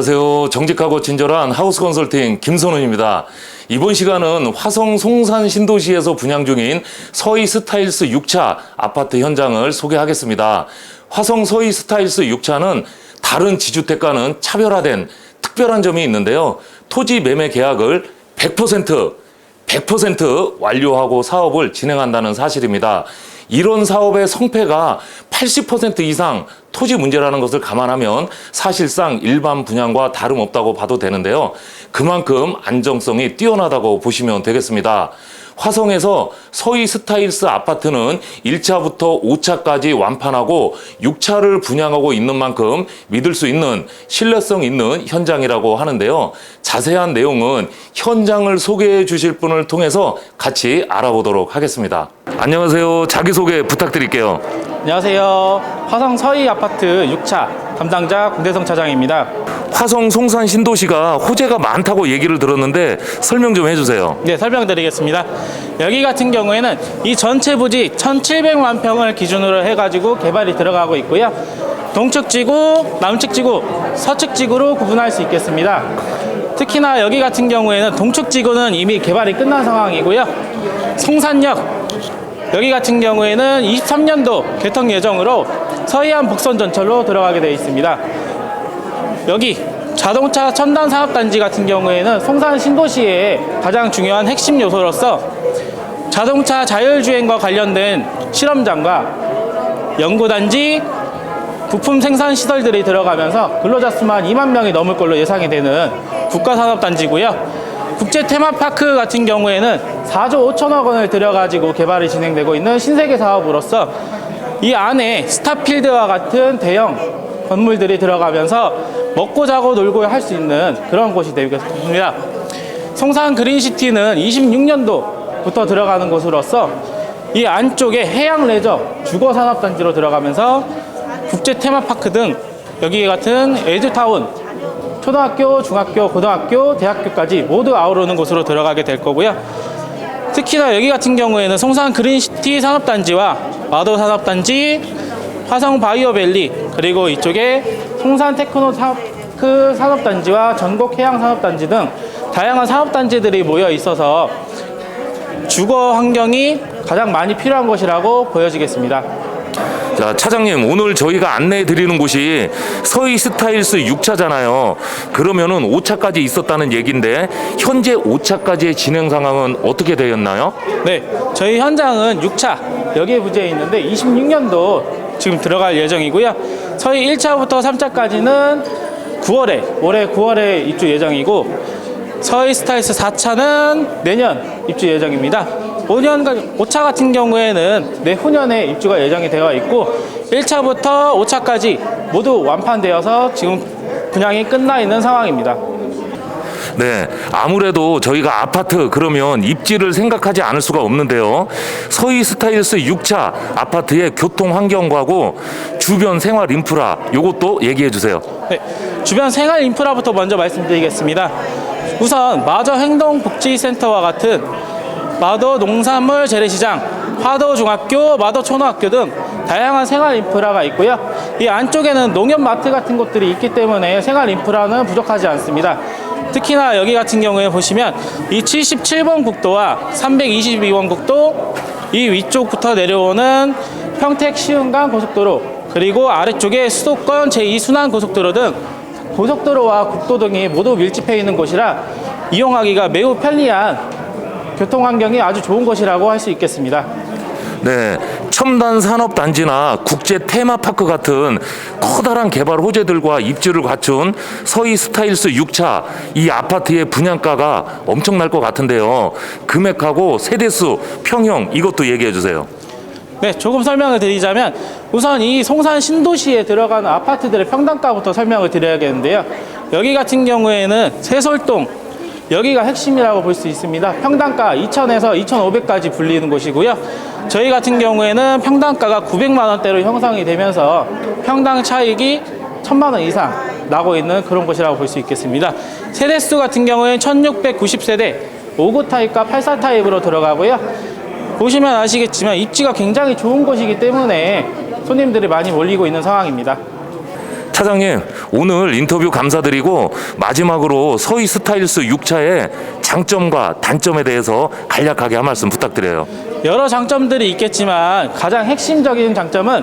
안녕하세요. 정직하고 친절한 하우스 컨설팅 김선훈입니다. 이번 시간은 화성 송산 신도시에서 분양 중인 서희 스타일스 6차 아파트 현장을 소개하겠습니다. 화성 서희 스타일스 6차는 다른 지주택과는 차별화된 특별한 점이 있는데요. 토지 매매 계약을 100% 100% 완료하고 사업을 진행한다는 사실입니다. 이런 사업의 성패가 80% 이상 토지 문제라는 것을 감안하면 사실상 일반 분양과 다름없다고 봐도 되는데요. 그만큼 안정성이 뛰어나다고 보시면 되겠습니다. 화성에서 서희 스타일스 아파트는 1차부터 5차까지 완판하고 6차를 분양하고 있는 만큼 믿을 수 있는 신뢰성 있는 현장이라고 하는데요. 자세한 내용은 현장을 소개해 주실 분을 통해서 같이 알아보도록 하겠습니다. 안녕하세요. 자기소개 부탁드릴게요. 안녕하세요. 화성 서희 아파트 6차 담당자 공대성 차장입니다. 화성 송산 신도시가 호재가 많다고 얘기를 들었는데 설명 좀 해주세요. 네, 설명드리겠습니다. 여기 같은 경우에는 이 전체 부지 1,700만 평을 기준으로 해가지고 개발이 들어가고 있고요. 동측 지구, 남측 지구, 서측 지구로 구분할 수 있겠습니다. 특히나 여기 같은 경우에는 동측 지구는 이미 개발이 끝난 상황이고요. 송산역 여기 같은 경우에는 23년도 개통 예정으로 서해안 북선 전철로 들어가게 되어 있습니다. 여기 자동차 첨단 산업단지 같은 경우에는 송산 신도시의 가장 중요한 핵심 요소로서 자동차 자율주행과 관련된 실험장과 연구단지, 부품 생산 시설들이 들어가면서 근로자 수만 2만 명이 넘을 걸로 예상이 되는 국가산업단지고요. 국제 테마파크 같은 경우에는 4조 5천억 원을 들여가지고 개발이 진행되고 있는 신세계 사업으로서 이 안에 스타필드와 같은 대형 건물들이 들어가면서 먹고 자고 놀고 할 수 있는 그런 곳이 되겠습니다. 송산 그린시티는 26년도부터 들어가는 곳으로서 이 안쪽에 해양 레저 주거 산업 단지로 들어가면서 국제 테마파크 등 여기 같은 에듀타운 초등학교, 중학교, 고등학교, 대학교까지 모두 아우르는 곳으로 들어가게 될 거고요. 특히나 여기 같은 경우에는 송산 그린시티 산업단지와 마도 산업단지, 화성 바이오밸리 그리고 이쪽에 송산 테크노 사크 산업단지와 전국 해양 산업단지 등 다양한 산업단지들이 모여 있어서 주거 환경이 가장 많이 필요한 곳이라고 보여지겠습니다. 자, 차장님, 오늘 저희가 안내해 드리는 곳이 서희 스타일스 6차잖아요. 그러면은 5차까지 있었다는 얘기인데 현재 5차까지의 진행 상황은 어떻게 되었나요? 네, 저희 현장은 6차 여기에 부재해 있는데 26년도 지금 들어갈 예정이고요. 서희 1차부터 3차까지는 9월에 올해 9월에 입주 예정이고 서희 스타일스 4차는 내년 입주 예정입니다. 5년 5차 같은 경우에는 내후년에 입주가 예정이 되어 있고 1차부터 5차까지 모두 완판되어서 지금 분양이 끝나 있는 상황입니다. 네, 아무래도 저희가 아파트 그러면 입지를 생각하지 않을 수가 없는데요. 서희 스타일스 6차 아파트의 교통 환경과고 주변 생활 인프라 요것도 얘기해 주세요. 네, 주변 생활 인프라부터 먼저 말씀드리겠습니다. 우선 마저 행동복지센터와 같은 마도 농산물 재래시장, 화도 중학교, 마도 초등학교 등 다양한 생활 인프라가 있고요. 이 안쪽에는 농협 마트 같은 곳들이 있기 때문에 생활 인프라는 부족하지 않습니다. 특히나 여기 같은 경우에 보시면 이 77번 국도와 322번 국도 이 위쪽부터 내려오는 평택 시흥간 고속도로 그리고 아래쪽에 수도권 제2순환 고속도로 등 고속도로와 국도 등이 모두 밀집해 있는 곳이라 이용하기가 매우 편리한 교통 환경이 아주 좋은 곳이라고 할 수 있겠습니다. 네, 첨단 산업 단지나 국제 테마파크 같은 커다란 개발 호재들과 입지를 갖춘 서희 스타일스 6차 이 아파트의 분양가가 엄청날 것 같은데요. 금액하고 세대수, 평형 이것도 얘기해 주세요. 네, 조금 설명을 드리자면 우선 이 송산 신도시에 들어가는 아파트들의 평당가부터 설명을 드려야겠는데요. 여기 같은 경우에는 세솔동 여기가 핵심이라고 볼 수 있습니다. 평당가 2,000에서 2,500까지 불리는 곳이고요. 저희 같은 경우에는 평당가가 900만 원대로 형성이 되면서 평당 차익이 1,000만 원 이상 나고 있는 그런 곳이라고 볼 수 있겠습니다. 세대수 같은 경우에는 1,690세대 5구 타입과 84 타입으로 들어가고요. 보시면 아시겠지만 입지가 굉장히 좋은 곳이기 때문에 손님들이 많이 몰리고 있는 상황입니다. 사장님, 오늘 인터뷰 감사드리고 마지막으로 서희 스타일스 6차의 장점과 단점에 대해서 간략하게 한 말씀 부탁드려요. 여러 장점들이 있겠지만 가장 핵심적인 장점은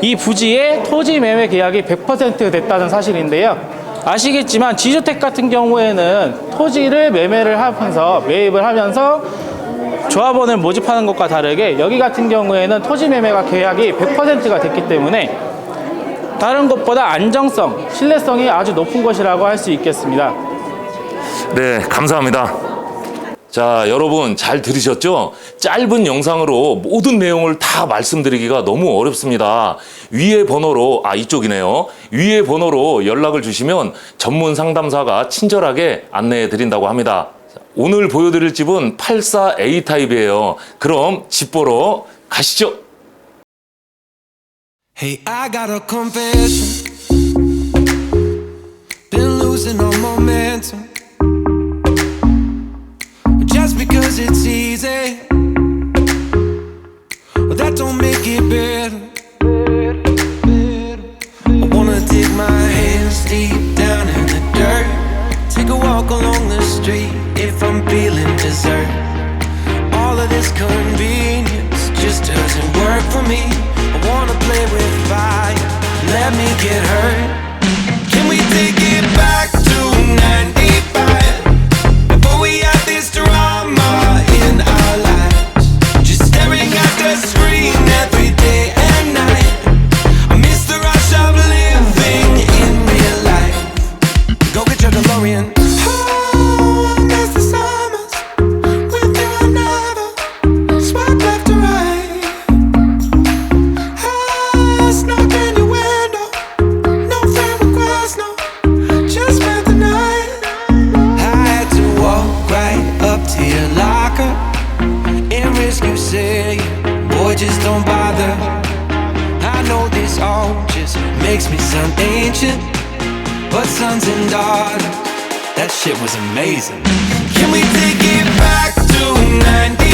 이 부지의 토지 매매 계약이 100% 됐다는 사실인데요. 아시겠지만 지주택 같은 경우에는 토지를 매매를 하면서 매입을 하면서 조합원을 모집하는 것과 다르게 여기 같은 경우에는 토지 매매가 계약이 100%가 됐기 때문에 다른 것보다 안정성, 신뢰성이 아주 높은 것이라고 할 수 있겠습니다. 네, 감사합니다. 자, 여러분 잘 들으셨죠? 짧은 영상으로 모든 내용을 다 말씀드리기가 너무 어렵습니다. 위에 번호로, 아, 이쪽이네요. 위에 번호로 연락을 주시면 전문 상담사가 친절하게 안내해 드린다고 합니다. 오늘 보여드릴 집은 84A 타입이에요. 그럼 집 보러 가시죠. Hey, I got a confession. Been losing all momentum. Just because it's easy, well, that don't make it better. I wanna dig my hands deep down in the dirt. Take a walk along the street if I'm feeling dessert. Get hurt. That shit was amazing. Can we take it back to 95?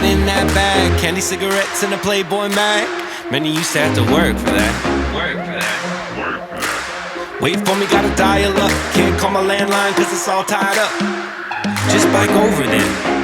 Got in that bag? Candy cigarettes and a Playboy mag. Many used to have to work for that. Work for that. Work for that. Wait for me, gotta dial up. Can't call my landline cause it's all tied up. Just bike over then.